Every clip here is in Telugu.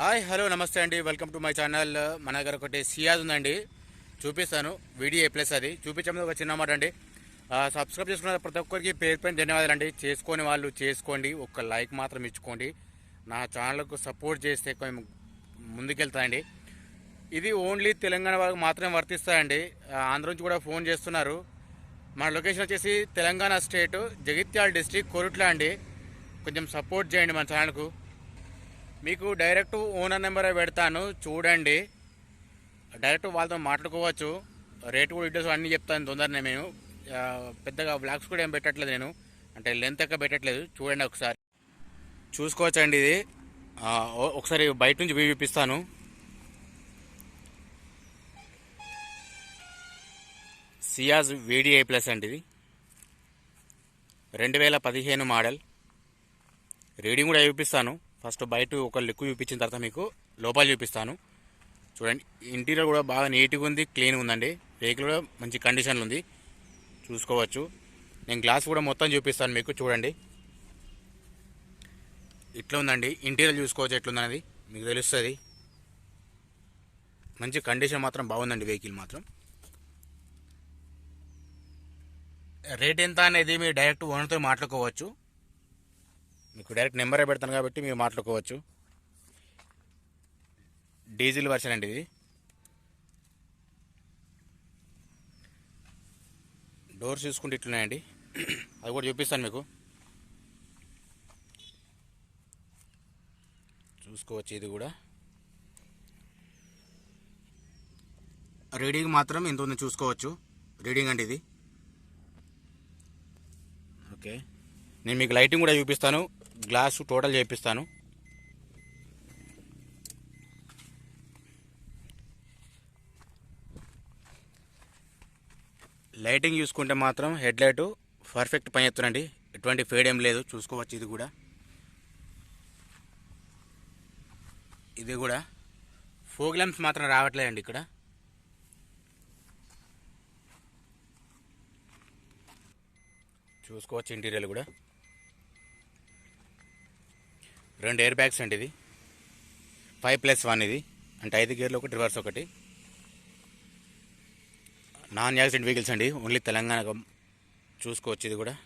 హాయ్ హలో నమస్తే అండి. Welcome to my channel. మన దగ్గర ఒకటి సియాజ్ ఉందండి. చూపిస్తాను. వీడియో ప్లస్ అది. చూపించడం ఒక చిన్న మాట అండి. సబ్స్క్రైబ్ చేసుకున్న ప్రతి ఒక్కరికి పేరు పైన ధన్యవాదాలు అండి. చేసుకొని వాళ్ళు చేసుకోండి. ఒక లైక్ మాత్రం ఇచ్చుకోండి. నా ఛానల్కు సపోర్ట్ చేస్తే కొంచెం ముందుకెళ్తాయండి ఇది ఓన్లీ తెలంగాణ వాళ్ళకి మాత్రమే వర్తిస్తాయండి. ఆంధ్ర నుంచి కూడా ఫోన్ చేస్తున్నారు. మన లొకేషన్ వచ్చేసి తెలంగాణ స్టేట్ జగిత్యాల డిస్టిక్ కొరుట్ల అండి. కొంచెం సపోర్ట్ చేయండి మన ఛానల్కు. మీకు డైరెక్ట్ ఓనర్ నెంబర్ పెడతాను చూడండి. డైరెక్ట్ వాళ్ళతో మాట్లాడుకోవచ్చు. రేటు కూడా డీటెయిల్స్ అన్నీ చెప్తాను తొందరనే నేను. పెద్దగా బ్లాగ్స్ కూడా ఏం పెట్టట్లేదు నేను. అంటే లెంత్ ఎక్క పెట్టట్లేదు చూడండి ఒకసారి. చూసుకోవచ్చండి ఇది. ఒకసారి బయట నుంచి వ్యూ చూపిస్తాను. సియాజ్ వీడిఐ ప్లస్ అండి ఇది. రెండు వేల పదిహేను మోడల్. రీడింగ్ కూడా చూపిస్తాను. ఫస్ట్ బయట ఒక లుక్ చూపించిన తర్వాత మీకు లోపల చూపిస్తాను. చూడండి ఇంటీరియర్ కూడా బాగా నీట్గా ఉంది క్లీన్గా ఉందండి. వెహికల్ కూడా మంచి కండిషన్లో ఉంది. చూసుకోవచ్చు. నేను గ్లాస్ కూడా మొత్తం చూపిస్తాను మీకు చూడండి. ఇట్లా ఉందండి ఇంటీరియర్ చూసుకోవచ్చు ఎట్లుందనేది మీకు తెలుస్తుంది. మంచి కండిషన్ మాత్రం బాగుందండి వెహికల్ మాత్రం. రేట్ ఎంత అనేది మీరు డైరెక్ట్ ఓనర్తో మాట్లాడుకోవచ్చు. మీకు డైరెక్ట్ నెంబరే పెడతాను కాబట్టి మీరు మాట్లాడుకోవచ్చు. డీజిల్ వర్షన్ అండి ఇది. డోర్స్ చూసుకుంటే ఇట్లున్నాయండి. అది కూడా చూపిస్తాను మీకు. చూసుకోవచ్చు ఇది కూడా. రీడింగ్ మాత్రం ఎంత ఉందో చూసుకోవచ్చు. రీడింగ్ అండి ఇది. ఓకే. నేను మీకు లైటింగ్ కూడా చూపిస్తాను. గ్లాసు టోటల్ చేపిస్తాను. లైటింగ్ చూసుకుంటే మాత్రం హెడ్ లైటు పర్ఫెక్ట్ పని చేస్తుందండి. ఎటువంటి ఫేడ్ ఏం లేదు. చూసుకోవచ్చు ఇది కూడా. ఇది కూడా. ఫోక్ ల్యాంప్స్ మాత్రం రావట్లేదండి ఇక్కడ. చూసుకోవచ్చు ఇంటీరియర్ కూడా. రెండు ఎయిర్ బ్యాగ్స్ అండి ఇది ఫైవ్ ప్లస్ వన్ ఇది. అంటే ఐదు గేర్లు ఒకటి రివర్స్ ఒకటి. నాన్ యాక్సిడెంట్ వెహికల్స్ అండి. ఓన్లీ తెలంగాణ చూసుకోవచ్చు ఇది కూడా.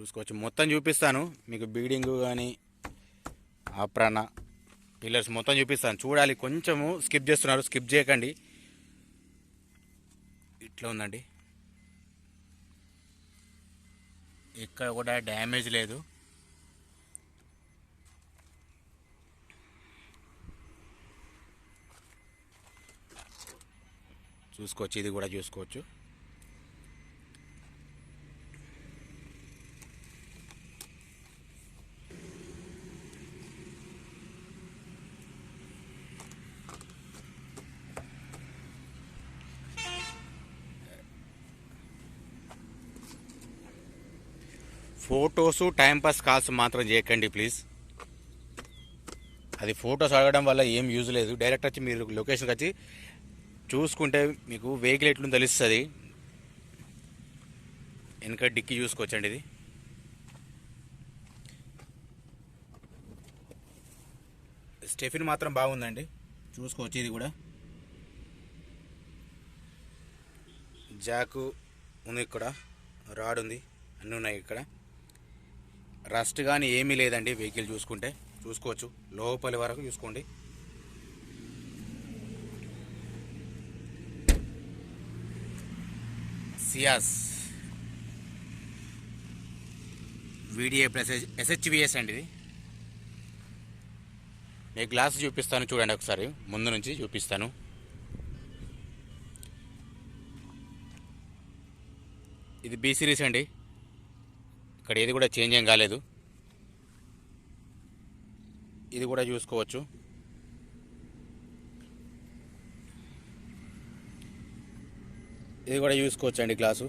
చూసుకోవచ్చు. మొత్తం చూపిస్తాను. మీకు బీడింగ్ కానీ ఆప్రాణ పిల్లర్స్ మొత్తం చూపిస్తాను. చూడాలి. కొంచెము స్కిప్ చేస్తున్నారు. స్కిప్ చేయకండి. ఇట్లా ఉందండి. ఇక్కడ కూడా డ్యామేజ్ లేదు. చూసుకోవచ్చు ఇది కూడా చూసుకోవచ్చు. ఫొటోస్ టైంపాస్ కాల్స్ మాత్రం చేయకండి ప్లీజ్. అది ఫొటోస్ అడగడం వల్ల ఏం యూజ్ లేదు. డైరెక్ట్ వచ్చి మీరు లొకేషన్కి వచ్చి చూసుకుంటే మీకు వెహికల్ ఎట్లుందో తెలుస్తుంది. వెనక డిక్కి చూసుకోవచ్చండి ఇది. స్టెఫిన్ మాత్రం బాగుందండి. చూసుకోవచ్చు ఇది కూడా. జాకు ఉంది ఇక్కడ. రాడ్ ఉంది. అన్నీ ఉన్నాయి ఇక్కడ. రస్ట్ కానీ ఏమీ లేదండి వెహికల్ చూసుకుంటే. చూసుకోవచ్చు. లోపలి వరకు చూసుకోండి. సియాస్. వీడిఏ ప్లస్ ఎస్హెచ్విఎస్ అండి ఇది. నేను గ్లాస్ చూపిస్తాను చూడండి ఒకసారి. ముందు నుంచి చూపిస్తాను. ఇది బీ సిరీస్ అండి. ఇక్కడ ఏది కూడా చేంజ్ ఏం కాలేదు. ఇది కూడా చూసుకోవచ్చు. ఇది కూడా చూసుకోవచ్చు అండి గ్లాసు.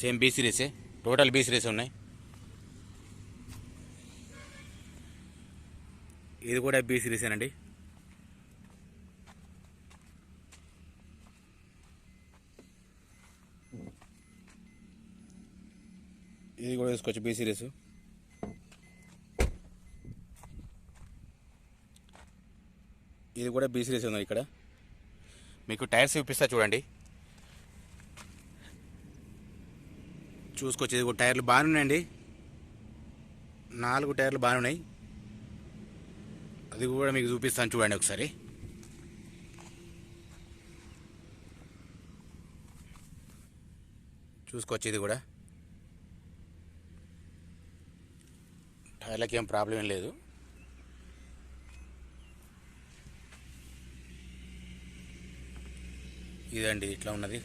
సేమ్ బీ సిరీసే టోటల్ బీ సిరీస్ ఉన్నాయి. ఇది కూడా బీ సిరీసేనండి. ఇది కూడా వేసుకోవచ్చు బీ సిరీస్ ఇది కూడా బీ సిరీస్ ఉంది ఇక్కడ. మీకు టైర్స్ చూపిస్తా చూడండి. చూసుకోవచ్చు ఇది టైర్లు బాగానే ఉన్నాయండి. నాలుగు టైర్లు బాగానే ఉన్నాయి. అది కూడా మీకు చూపిస్తాను చూడండి ఒకసారి. చూసుకోవచ్చు ఇది కూడా. ఏం ప్రాబ్లం ఏం లేదు. ఇదండి ఇట్లా ఉన్నది.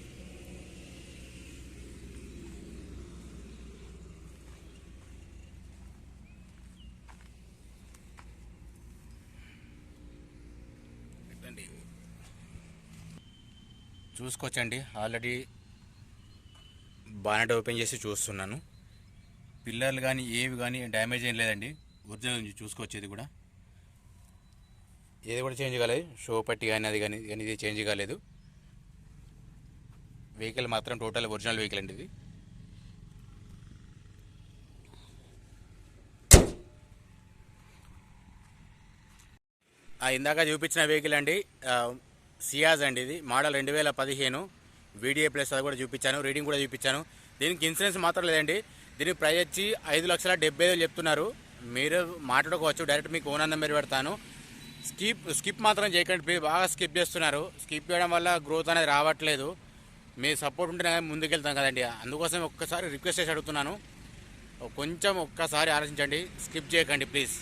చూసుకోవచ్చండి. ఆల్రెడీ బానెట్ ఓపెన్ చేసి చూస్తున్నాను. పిల్లర్లు కానీ ఏవి కానీ డ్యామేజ్ ఏం లేదండి. ఒరిజినల్ నుంచి కూడా. ఏది కూడా చేంజ్ కాలేదు. షో పట్టి కానీ అది కానీ కానీ ఇది చేంజ్ కాలేదు. వెహికల్ మాత్రం టోటల్ ఒరిజినల్ వెహికల్ అండి ఇది. ఆ ఇందాక చూపించిన వెహికల్ అండి సియాజ్ అండి ఇది. మోడల్ రెండు వేల పదిహేను. వీడియో ప్లస్ అది కూడా చూపించాను. రీడింగ్ కూడా చూపించాను. దీనికి ఇన్సూరెన్స్ మాత్రం లేదండి. దీనికి ప్రైజ్ వచ్చి ఐదు లక్షల డెబ్బై వేలు చెప్తున్నారు. మీరు మాట్లాడుకోవచ్చు డైరెక్ట్ మీకు ఓనర్ నెంబర్ పెడతాను. స్కిప్ స్కిప్ మాత్రం చేయకండి బాగా స్కిప్ చేస్తున్నారు. స్కిప్ చేయడం వల్ల గ్రోత్ అనేది రావట్లేదు. మీ సపోర్ట్ ఉంటేనే ముందుకెళ్తాం కదండి. అందుకోసం ఒక్కసారి రిక్వెస్ట్ చేసి అడుగుతున్నాను. కొంచెం ఒక్కసారి ఆలోచించండి. స్కిప్ చేయకండి ప్లీజ్